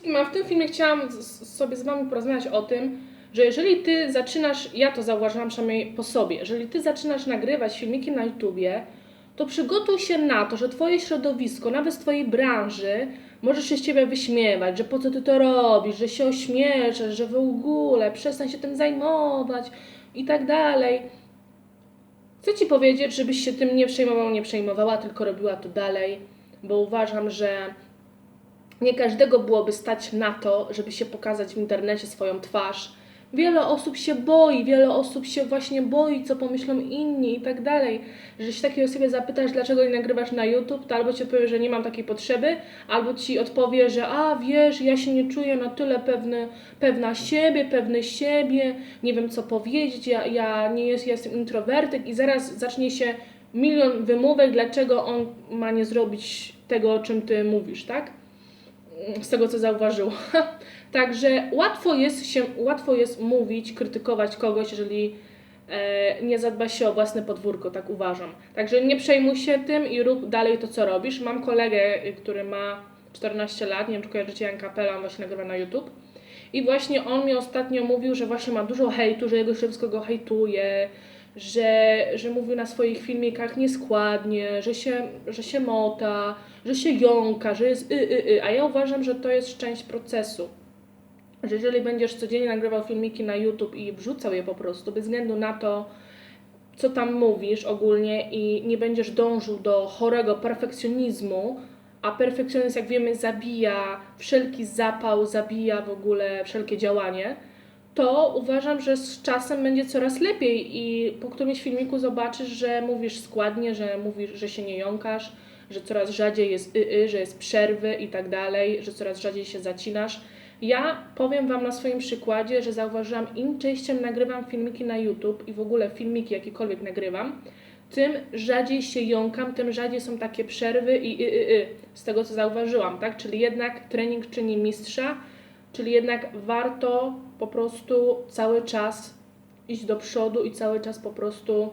wszystkim, a w tym filmie chciałam z- sobie z Wami porozmawiać o tym, że jeżeli Ty zaczynasz, ja to zauważyłam przynajmniej po sobie, jeżeli Ty zaczynasz nagrywać filmiki na YouTubie, to przygotuj się na to, że Twoje środowisko, nawet z Twojej branży, może się z Ciebie wyśmiewać, że po co Ty to robisz, że się ośmieszasz, że w ogóle przestań się tym zajmować i tak dalej. Chcę Ci powiedzieć, żebyś się tym nie przejmował, nie przejmowała, tylko robiła to dalej, bo uważam, że nie każdego byłoby stać na to, żeby się pokazać w internecie swoją twarz. Wiele osób się boi, wiele osób się właśnie boi, co pomyślą inni i tak dalej. Że takiej osobie zapytasz, dlaczego nie nagrywasz na YouTube, to albo ci odpowie, że nie mam takiej potrzeby, albo ci odpowie, że a wiesz, ja się nie czuję na tyle pewny, pewna siebie, pewny siebie, nie wiem co powiedzieć, ja, ja nie jest, ja jestem introwertyk i zaraz zacznie się milion wymówek, dlaczego on ma nie zrobić tego, o czym ty mówisz, tak? Z tego co zauważył. Także łatwo jest się, łatwo jest mówić, krytykować kogoś, jeżeli e, nie zadba się o własne podwórko, tak uważam. Także nie przejmuj się tym i rób dalej to, co robisz. Mam kolegę, y, który ma 14 lat, nie wiem czy kojarzycie Jan Kapela, on właśnie nagrywa na YouTube. I właśnie on mi ostatnio mówił, że właśnie ma dużo hejtu, że jego środowisko go hejtuje, że, że mówił na swoich filmikach nieskładnie, że się, że się mota, że się jąka, że jest y, y, y. A ja uważam, że to jest część procesu. Że jeżeli będziesz codziennie nagrywał filmiki na YouTube i wrzucał je po prostu, bez względu na to, co tam mówisz ogólnie i nie będziesz dążył do chorego perfekcjonizmu, a perfekcjonizm, jak wiemy, zabija wszelki zapał, zabija w ogóle wszelkie działanie, to uważam, że z czasem będzie coraz lepiej i po którymś filmiku zobaczysz, że mówisz składnie, że mówisz, że się nie jąkasz, że coraz rzadziej jest y, y, że jest przerwy i tak dalej, że coraz rzadziej się zacinasz. Ja powiem Wam na swoim przykładzie, że zauważyłam, im częściej nagrywam filmiki na YouTube i w ogóle filmiki jakiekolwiek nagrywam, tym rzadziej się jąkam, tym rzadziej są takie przerwy i y, y, y, z tego co zauważyłam, tak? Czyli jednak trening czyni mistrza, czyli jednak warto po prostu cały czas iść do przodu i cały czas po prostu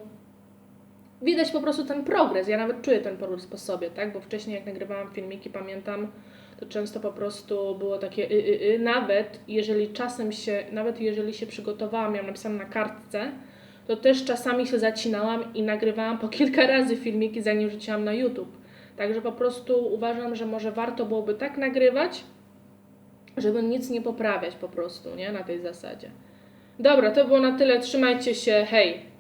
widać po prostu ten progres. Ja nawet czuję ten progres po sobie, tak? Bo wcześniej jak nagrywałam filmiki, pamiętam, to często po prostu było takie y, y, y. Nawet jeżeli czasem się, nawet jeżeli się przygotowałam, miałam napisane na kartce, to też czasami się zacinałam i nagrywałam po kilka razy filmiki, zanim wrzuciłam na YouTube. Także po prostu uważam, że może warto byłoby tak nagrywać, żeby nic nie poprawiać po prostu, nie? Na tej zasadzie. Dobra, to było na tyle. Trzymajcie się. Hej!